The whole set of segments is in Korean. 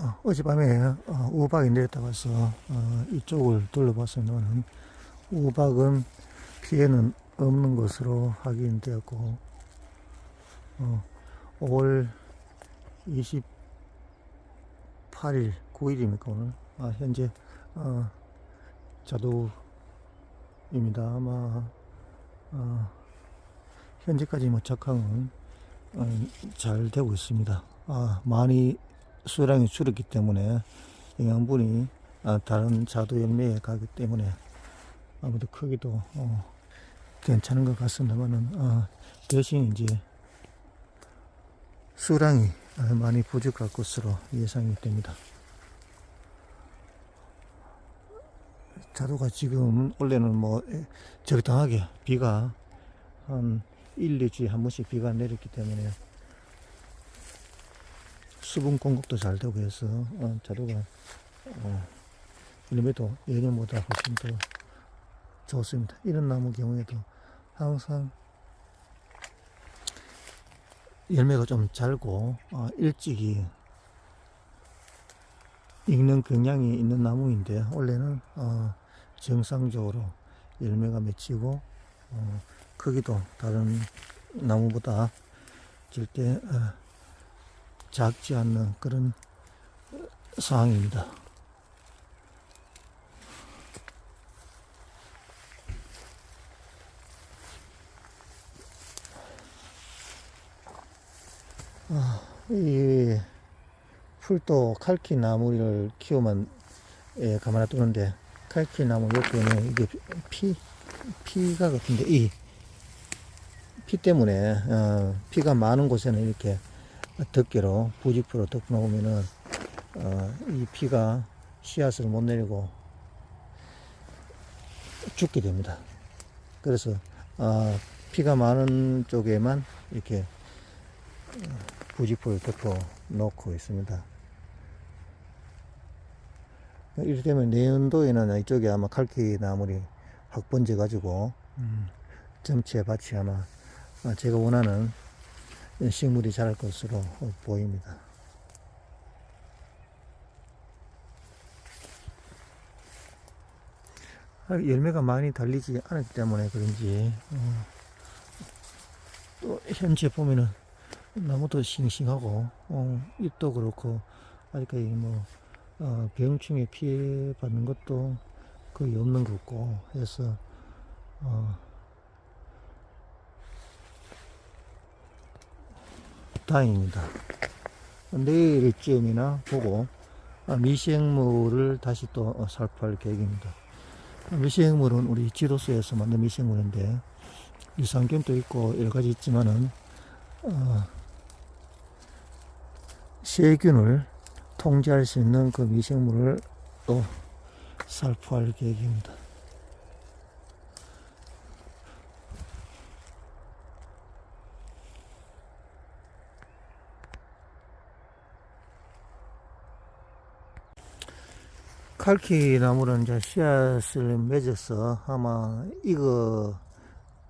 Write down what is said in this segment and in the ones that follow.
어, 어젯밤에 어, 우박이 내렸다 가서 어, 이쪽을 둘러봤으면 우박은 피해는 없는 것으로 확인되었고 어, 5월 28일 9일입니까 오늘? 아, 현재 어, 자도입니다. 아마 어, 현재까지 뭐 작황은 어, 잘 되고 있습니다. 아, 많이 수량이 줄었기 때문에 영양분이 아, 다른 자두 열매에 가기 때문에 아무도 크기도 어, 괜찮은 것 같습니다만은 어, 대신 이제 수량이 어, 많이 부족할 것으로 예상이 됩니다. 자두가 지금 원래는 뭐 에, 적당하게 비가 한 1, 2주에 한 번씩 비가 내렸기 때문에 수분 공급도 잘 되고 해서 어, 자두가 어, 열매도 예년보다 훨씬 더 좋습니다. 이런 나무 경우에도 항상 열매가 좀 잘고 어, 일찍이 익는 경향이 있는 나무인데 원래는 어, 정상적으로 열매가 맺히고 어, 크기도 다른 나무보다 절대 어, 작지 않는 그런 상황입니다. 아, 이 풀도 칼키 나무를 키우면 예, 가만히 두는데 칼키 나무 옆에는 이게 피 피가 같은데 이 피 때문에 어, 피가 많은 곳에는 이렇게 덮개로 부직포로 덮어 놓으면은 어, 이 피가 씨앗을 못 내리고 죽게 됩니다. 그래서 어, 피가 많은 쪽에만 이렇게 어, 부직포를 덮어 놓고 있습니다. 이렇게 되면 내년도에는 이쪽에 아마 칼키 나물이 확 번져 가지고 점치에 밭이 아마 어, 제가 원하는 식물이 자랄 것으로 보입니다. 아, 열매가 많이 달리지 않았기 때문에 그런지 어, 또 현재 보면은 나무도 싱싱하고 어, 잎도 그렇고 아직까지 뭐 어, 병충해 피해 받는 것도 거의 없는 것 같고 해서 어, 다행입니다. 내일쯤이나 보고 아, 미생물을 다시 또 어, 살펴할 계획입니다. 아, 미생물은 우리 지도수에서 만든 미생물인데 유산균도 있고 여러 가지 있지만은 어, 세균을 통제할 수 있는 그 미생물을 또 살포할 계획입니다. 칼키 나무는 이제 씨앗을 맺어서 아마 익어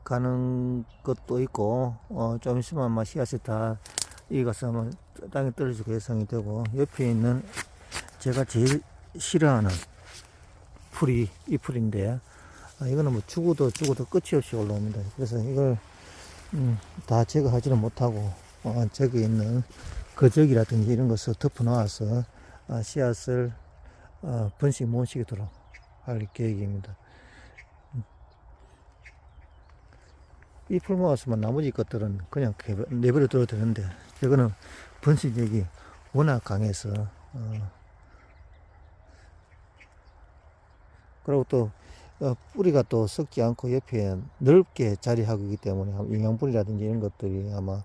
가는 것도 있고 어, 좀 있으면 아마 씨앗이 다 익어서 아마 땅에 떨어지고 예상이 되고 옆에 있는 제가 제일 싫어하는 풀이 이 풀인데 아, 이거는 뭐 죽어도 죽어도 끝이 없이 올라옵니다. 그래서 이걸 음, 다 제거하지는 못하고 어, 저기 있는 거적이라든지 이런 것을 덮어 놓아서 아, 씨앗을 어, 번식 못 시키도록 할 계획입니다. 이풀 모았으면 나머지 것들은 그냥 내버려 둬도 되는데 이거는 번식력이 워낙 강해서 어, 그리고 또 어, 뿌리가 또 썩지 않고 옆에 넓게 자리하고 있기 때문에 영양분이라든지 이런 것들이 아마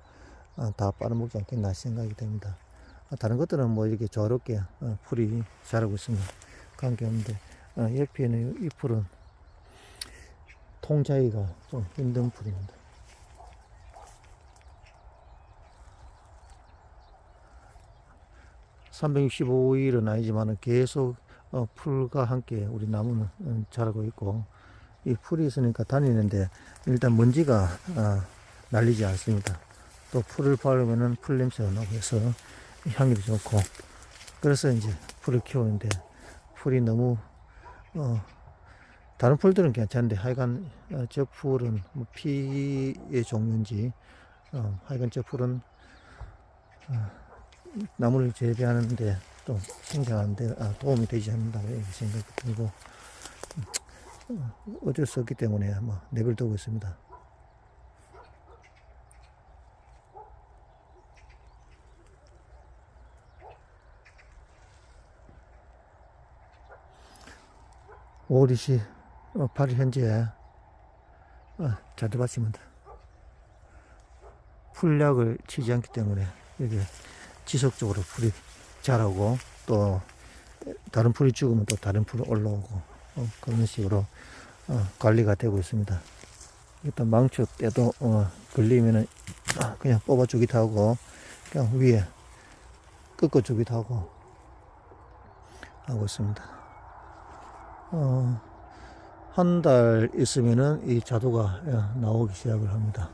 어, 다 빨아먹지 않겠나 생각이 됩니다. 아, 다른 것들은 뭐 이렇게 저렇게 어, 풀이 자라고 있으면 관계없는데 어, 있는 이 풀은 통자기가 좀 힘든 풀입니다. (365일은) 아니지만 계속 어, 풀과 함께 우리 나무는 음, 자라고 있고 이 풀이 있으니까 다니는데 일단 먼지가 아, 날리지 않습니다. 또 풀을 바르면은 풀 냄새가 나고 해서 향기도 좋고 그래서 이제 풀을 키우는데 풀이 너무 어 다른 풀들은 괜찮은데 하여간 어, 저 풀은 뭐 피의 종류인지 어 하여간 저 풀은 어, 나무를 재배하는데 또 생장하는데 아, 도움이 되지 않는다 이렇게 생각이 들고 어, 어쩔 수 없기 때문에 뭐 내버려두고 있습니다. 오리시 어, 8일 현재 어, 자두밭입니다. 풀약을 치지 않기 때문에 이게 지속적으로 풀이 자라고 또 다른 풀이 죽으면 또 다른 풀이 올라오고 어, 그런 식으로 어, 관리가 되고 있습니다. 일단 망초 때도 어, 걸리면은 아, 그냥 뽑아주기도 하고 그냥 위에 꺾어주기도 하고 하고 있습니다. 어, 한 달 있으면은 이 자두가 예, 나오기 시작을 합니다.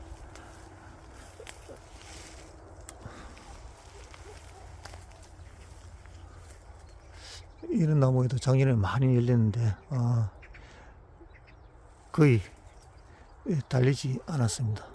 이런 나무에도 작년에 많이 열렸는데 아, 거의 예, 달리지 않았습니다.